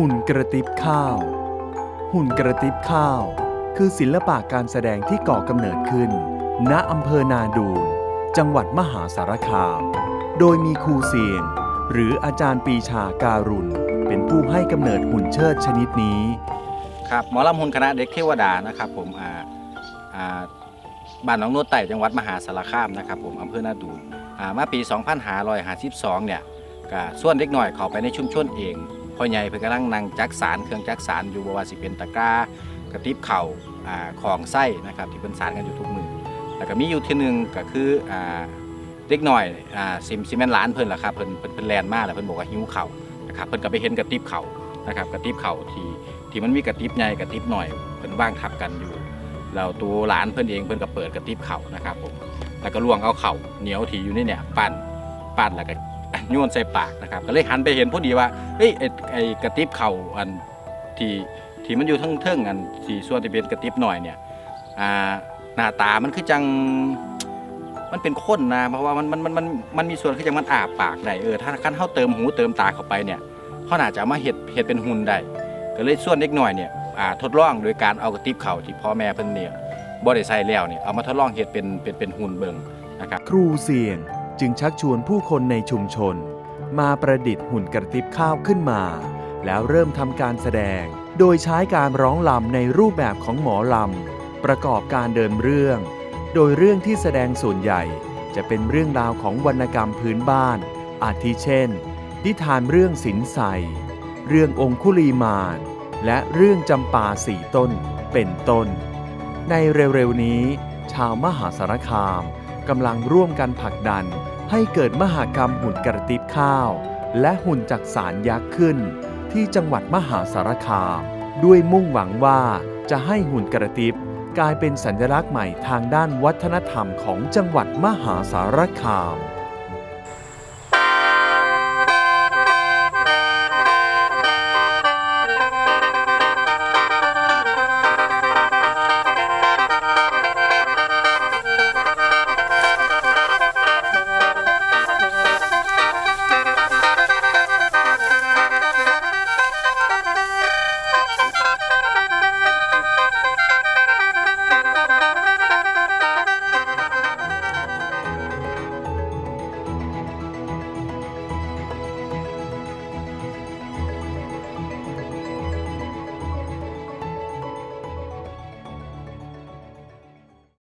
หุ่นกระติบข้าว หุ่นกระติบข้าว คือศิลปะการแสดงที่ก่อกำเนิดขึ้น ณอำเภอนาดูน จังหวัดมหาสารคาม โดยมีครูเสียง หรืออาจารย์ปีชาการุณ เป็นผู้ให้กำเนิดหุ่นเชิดชนิดนี้ ครับหมอลำหุ่นคณะเด็กเทวดานะครับผมอ่าอ่าบ้านหนองโนดไต่จังหวัดมหาสารคามนะครับผมอำเภอนาดูนอ่ามาปี 2552 เนี่ยก็ส่วนเด็กหน่อยเข้าไปในชุมชนเอง พ่อใหญ่เพิ่นกำลังนั่งจักสารเครื่องจักสารอยู่บ่ว่าสิเป็นตะกร้ากระติบเข่าอ่าของไส้นะครับที่เพิ่นสารกันอยู่ทุกมือแล้วก็มีอยู่ที่หนึ่งก็คืออ่าเด็กหน่อยอ่าซิมซิแมนหลานเพิ่นล่ะครับเพิ่นเพิ่นเพิ่นแลนมาแล้วเพิ่นบอกว่าหิวเข่านะครับเพิ่นก็ไปเห็นกระติบเข่านะครับกระติบเข่าที่ที่มันมีกระติบใหญ่กระติบหน่อยเพิ่นว่างทับกันอยู่แล้วตัวหลานเพิ่นเองเพิ่นก็เปิดกระติบเข่านะครับผมแล้วก็ลวงเอาเข่าเหนียวที่อยู่ในเนี่ย ปั้นปั้นแล้วก็ โยนใส่ปากนะครับ ก็เลยหันไปเห็นพอดีว่าเฮ้ยไอ้ไอ้กระติบเข่าอันที่ที่มันอยู่ทั้งเทิงๆอันที่ส่วนที่เป็นกระติบหน่อยเนี่ยอ่าหน้าตามันคือจังมันเป็นข้นนะเพราะว่ามันมันมันมันมันมีส่วนคือจังมันอาบปากได้เออถ้าคันเฮาเติมหูเติมตาเข้าไปเนี่ยเขาน่าจะมาเฮ็ดเฮ็ดเป็นหุ่นได้ก็เลยส่วนเด็กหน่อยเนี่ยอ่าทดลองโดยการเอากระติบเข่าที่พ่อแม่เพิ่นเนี่ยบ่ได้ใส่แล้วเนี่ยเอามาทดลองเฮ็ดเป็นเป็นเป็นหุ่นเบิงนะครับครูเสียง จึงชักชวนผู้คนในชุมชน มาประดิษฐ์หุ่นกระติบข้าวขึ้นมา แล้วเริ่มทำการแสดง โดยใช้การร้องลำในรูปแบบของหมอลำ ประกอบการเดินเรื่อง โดยเรื่องที่แสดงส่วนใหญ่ จะเป็นเรื่องราวของวรรณกรรมพื้นบ้าน อาทิเช่น นิทานเรื่องสินใสเรื่ององคุลีมาน และเรื่องจำปาสี่ต้น เป็นต้น ในเร็วๆนี้ ชาวมหาสารคาม กำลังร่วมกันผลักดัน ให้เกิดมหากรรมหุ่นกระติบข้าว และหุ่นจักสารยักษ์ขึ้น ที่จังหวัดมหาสารคาม ด้วยมุ่งหวังว่าจะให้หุ่นกระติบกลายเป็นสัญลักษณ์ใหม่ทางด้านวัฒนธรรมของจังหวัดมหาสารคาม